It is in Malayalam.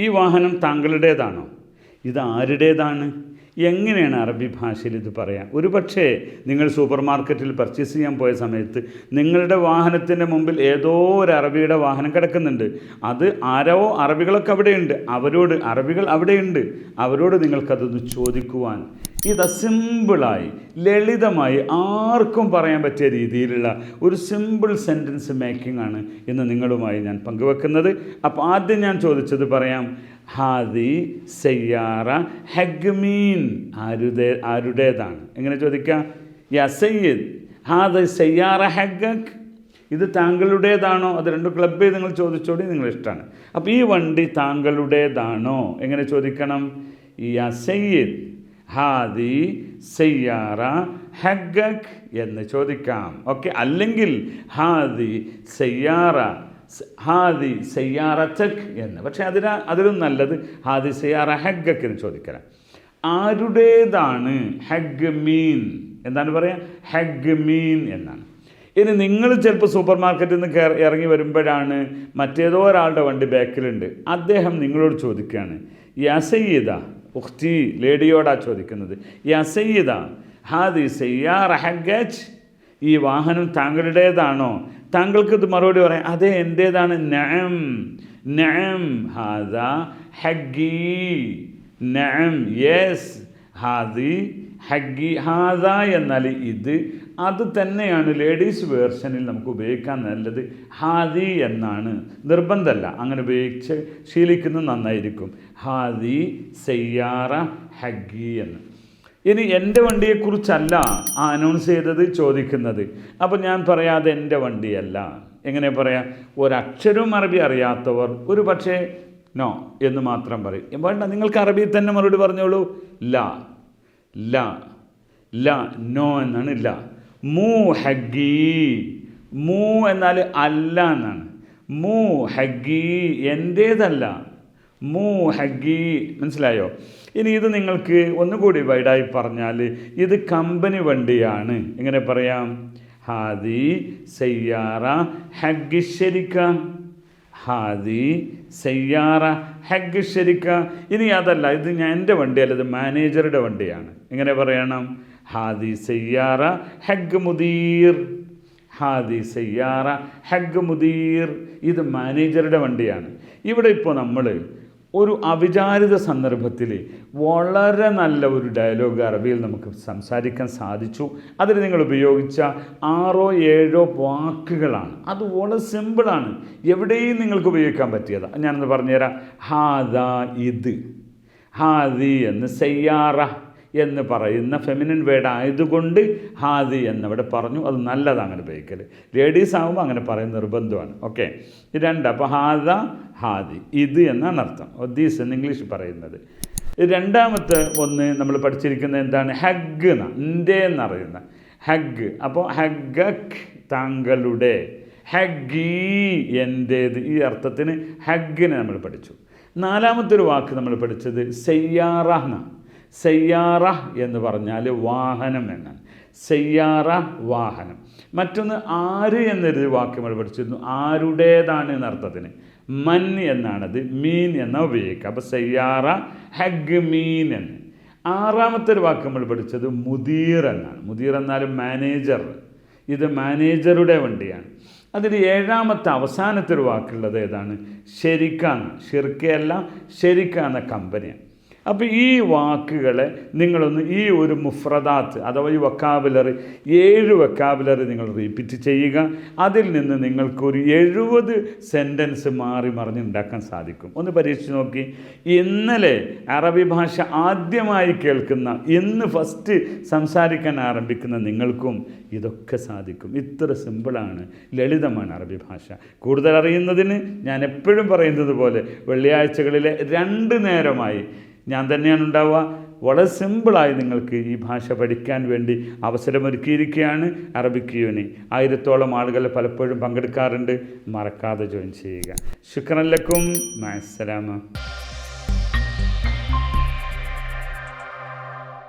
ഈ വാഹനം താങ്കളുടേതാണോ? ഇത് ആരുടേതാണ്? എങ്ങനെയാണ് അറബി ഭാഷയിൽ ഇത് പറയാം ഒരു പക്ഷേ നിങ്ങൾ സൂപ്പർ മാർക്കറ്റിൽ പർച്ചേസ് ചെയ്യാൻ പോയ സമയത്ത് നിങ്ങളുടെ വാഹനത്തിന്റെ മുമ്പിൽ ഏതോ ഒരു അറബിയുടെ വാഹനം കിടക്കുന്നുണ്ട്. അത് ആരോ അറബികളൊക്കെ അവിടെയുണ്ട്. അവരോട് അറബികൾ അവിടെയുണ്ട്. അവരോട് നിങ്ങൾക്കതൊന്ന് ചോദിക്കുവാൻ ഇത് സിമ്പിളായി ലളിതമായി ആർക്കും പറയാൻ പറ്റിയ രീതിയിലുള്ള ഒരു സിമ്പിൾ സെന്റൻസ് മേക്കിംഗ് ആണ് ഇന്ന് നിങ്ങളുമായി ഞാൻ പങ്കുവെക്കുന്നത്. അപ്പോൾ ആദ്യം ഞാൻ ചോദിച്ചത് പറയാം ഹാദി സയ്യാറ ഹഗ്മീൻ ആരുടെ ആരുടേതാണ്? എങ്ങനെ ചോദിക്കാം? യാ സയ്യിദ് ഹാദി സയ്യാറ ഹഗ്ഗക്. ഇത് താങ്കളുടേതാണോ? അത് രണ്ടും ക്ലബ് നിങ്ങൾ ചോദിച്ചോടി നിങ്ങളിഷ്ടമാണ് അപ്പോൾ ഈ വണ്ടി താങ്കളുടേതാണോ? എങ്ങനെ ചോദിക്കണം? യാ സയ്യിദ് ഹാദി സയ്യാറ ഹഗക് എന്ന് ചോദിക്കാം. ഓക്കെ അല്ലെങ്കിൽ ഹാദി സയ്യാറ ഹാദി സയ്യാറച്ചക് എന്ന്. പക്ഷേ അതിനാ അതിലും നല്ലത് ഹാദി സയ്യാറ ഹഗക് എന്ന് ചോദിക്കണം. ആരുടേതാണ് ഹഗ് മീൻ? എന്താണ് പറയുക ഹഗ് മീൻ എന്നാണ്. ഇനി നിങ്ങൾ ചിലപ്പോൾ സൂപ്പർ മാർക്കറ്റിൽ നിന്ന് കയറി ഇറങ്ങി വരുമ്പോഴാണ് മറ്റേതോ ഒരാളുടെ വണ്ടി ബാക്കിലുണ്ട്. അദ്ദേഹം നിങ്ങളോട് ചോദിക്കുകയാണ് യാ സയ്യിദ ഉഖ്തി ലേഡിയോടാ ചോദിക്കുന്നത്. ഈ സയ്യിദ ഹാദി സയ്യാർ ഹഗജ് ഈ വാഹനം താങ്കളുടേതാണോ? താങ്കൾക്ക് ഇത് മറുപടി പറയാം അതെ എന്റേതാണ് നഅം നഅം ഹാദ ഹഗ്ഗി നഅം യെസ് ഹാദി ഹഗ്ഗി ഹാദ എന്നാൽ ഇത് അത് തന്നെയാണ് ലേഡീസ് വേർഷനിൽ നമുക്ക് ഉപയോഗിക്കാൻ നല്ലത്. ഹാദി എന്നാണ്. നിർബന്ധമല്ല. അങ്ങനെ ഉപയോഗിച്ച് ശീലിക്കുന്നത് നന്നായിരിക്കും. ഹാദി സയ്യാറ ഹഗ്ഗി എന്ന്. ഇനി എന്റെ വണ്ടിയെക്കുറിച്ചല്ല അനൗൺസ് ചെയ്തത് ചോദിക്കുന്നത്. അപ്പോൾ ഞാൻ പറയാതെ എന്റെ വണ്ടിയല്ല. എങ്ങനെ പറയാം? ഒരക്ഷരവും അറബി അറിയാത്തവർ ഒരു പക്ഷേ നോ എന്ന് മാത്രം പറയും. വേണ്ട നിങ്ങൾക്ക് അറബി തന്നെ മറുപടി പറഞ്ഞോളൂ. ല. ല. ല. നോ എന്നാണ് ല. മൂ ഹഗ്ഗി. മൂ എന്നാൽ അല്ല എന്നാണ്. മൂ ഹഗ്ഗി എന്റേതല്ല മൂ ഹഗ്ഗി. മനസ്സിലായോ? ഇനി ഇത് നിങ്ങൾക്ക് ഒന്നുകൂടി വൈഡായി പറഞ്ഞാൽ ഇത് കമ്പനി വണ്ടിയാണ്. എങ്ങനെ പറയാം? ഹാദി സയ്യാറ ശരിക്ക. ഹാദി സയ്യാറ ഹഗ് ശരിക്ക. ഇനി അതല്ല ഇത് ഞാൻ എന്റെ വണ്ടിയല്ല ഇത് മാനേജറുടെ വണ്ടിയാണ്. ഇങ്ങനെ പറയണം? ഹാദി സയ്യാറ ഹഗ് മുദീർ. ഹാദി സയ്യാറ ഹഗ് മുദീർ. ഇത് മാനേജറുടെ വണ്ടിയാണ്. ഇവിടെ ഇപ്പോൾ നമ്മൾ ഒരു അവിചാരിത സന്ദർഭത്തിൽ വളരെ നല്ല ഒരു ഡയലോഗ് അറബിയിൽ നമുക്ക് സംസാരിക്കാൻ സാധിച്ചു. അതിൽ നിങ്ങൾ ഉപയോഗിച്ച ആറോ ഏഴോ വാക്കുകളാണ്. അത് വളരെ സിമ്പിളാണ് എവിടെയും നിങ്ങൾക്ക് ഉപയോഗിക്കാൻ പറ്റിയതാണ് ഞാനൊന്ന് പറഞ്ഞുതരാം. ഹാദ ഇത്. ഹാദി എന്ന് സയ്യാറ. എന്ന് പറയുന്ന ഫെമിനിൻ വേർഡ് ആയതുകൊണ്ട് ഹാദി എന്നവിടെ പറഞ്ഞു. അത് നല്ലതാണ് അങ്ങനെ ഉപയോഗിക്കൽ ലേഡീസ് ആകുമ്പോൾ അങ്ങനെ പറയുന്ന നിർബന്ധമാണ്. ഓക്കെ രണ്ട്. അപ്പോൾ ഹാദ ഹാദി. ഇത് എന്നാണ് അർത്ഥം. ദീസ് എന്ന് ഇംഗ്ലീഷ് പറയുന്നത്. രണ്ടാമത്തെ ഒന്ന് നമ്മൾ പഠിച്ചിരിക്കുന്നത് എന്താണ്? ഹഗ് എന്ന. എന്നറിയുന്ന. ഹഗ്. അപ്പോൾ ഹഗക് താങ്കളുടെ. ഹഗ്ഗീ എന്റേത് ഈ അർത്ഥത്തിന് ഹഗ്ഗിനെ നമ്മൾ പഠിച്ചു. നാലാമത്തെ ഒരു വാക്ക് നമ്മൾ പഠിച്ചത് സെയ്യാറഹ്ന സെയ്യാറ എന്ന് പറഞ്ഞാൽ വാഹനം എന്നാണ്. സെയ്യാറ വാഹനം. മറ്റൊന്ന് ആര് എന്നൊരു വാക്യം നമ്മൾ പഠിച്ചിരുന്നു. ആരുടേതാണ് എന്നർത്ഥത്തിന്. മൻ എന്നാണത് മീൻ എന്ന ഉപയോഗിക്കുക. അപ്പോൾ സെയ്യാറ ഹഗ് മീൻ എന്ന്. ആറാമത്തെ ഒരു വാക്ക് നമ്മൾ പഠിച്ചത് മുദീർ എന്നാണ്. മുദീർ എന്നാലും മാനേജർ. ഇത് മാനേജറുടെ വണ്ടിയാണ്. അതിൽ ഏഴാമത്തെ അവസാനത്തെ ഒരു വാക്കുള്ളത് ഏതാണ്? ഷെരിക്കാന്ന് ഷിർക്കയല്ല ഷെരിക്ക കമ്പനിയാണ്. അപ്പോൾ ഈ വാക്കുകളെ നിങ്ങളൊന്ന് ഈ ഒരു മുഫ്രദാത്ത് അഥവാ ഈ വക്കാബുലറി ഏഴ് വക്കാബുലറി നിങ്ങൾ റിപ്പീറ്റ് ചെയ്യുക. അതിൽ നിന്ന് നിങ്ങൾക്കൊരു എഴുപത് സെന്റൻസ് മാറി മറിഞ്ഞുണ്ടാക്കാൻ സാധിക്കും. ഒന്ന് പരീക്ഷിച്ച് നോക്കി. ഇന്നലെ അറബി ഭാഷ ആദ്യമായി കേൾക്കുന്ന ഇന്ന് ഫസ്റ്റ് സംസാരിക്കാൻ ആരംഭിക്കുന്ന നിങ്ങൾക്കും ഇതൊക്കെ സാധിക്കും. ഇത്ര സിമ്പിളാണ് ലളിതമാണ് അറബി ഭാഷ. കൂടുതൽ അറിയുന്നതിന് ഞാൻ എപ്പോഴും പറയുന്നത് പോലെ വെള്ളിയാഴ്ചകളിലെ രണ്ട് നേരമായി ഞാൻ തന്നെയാണ് ഉണ്ടാവുക. വളരെ സിമ്പിളായി നിങ്ങൾക്ക് ഈ ഭാഷ പഠിക്കാൻ വേണ്ടി അവസരമൊരുക്കിയിരിക്കുകയാണ് അറബിക് യൂണി. ആയിരത്തോളം ആളുകൾ പലപ്പോഴും പങ്കെടുക്കാറുണ്ട്. മറക്കാതെ ജോയിൻ ചെയ്യുക. ശുക്രല്ലക്കും മാസലാമ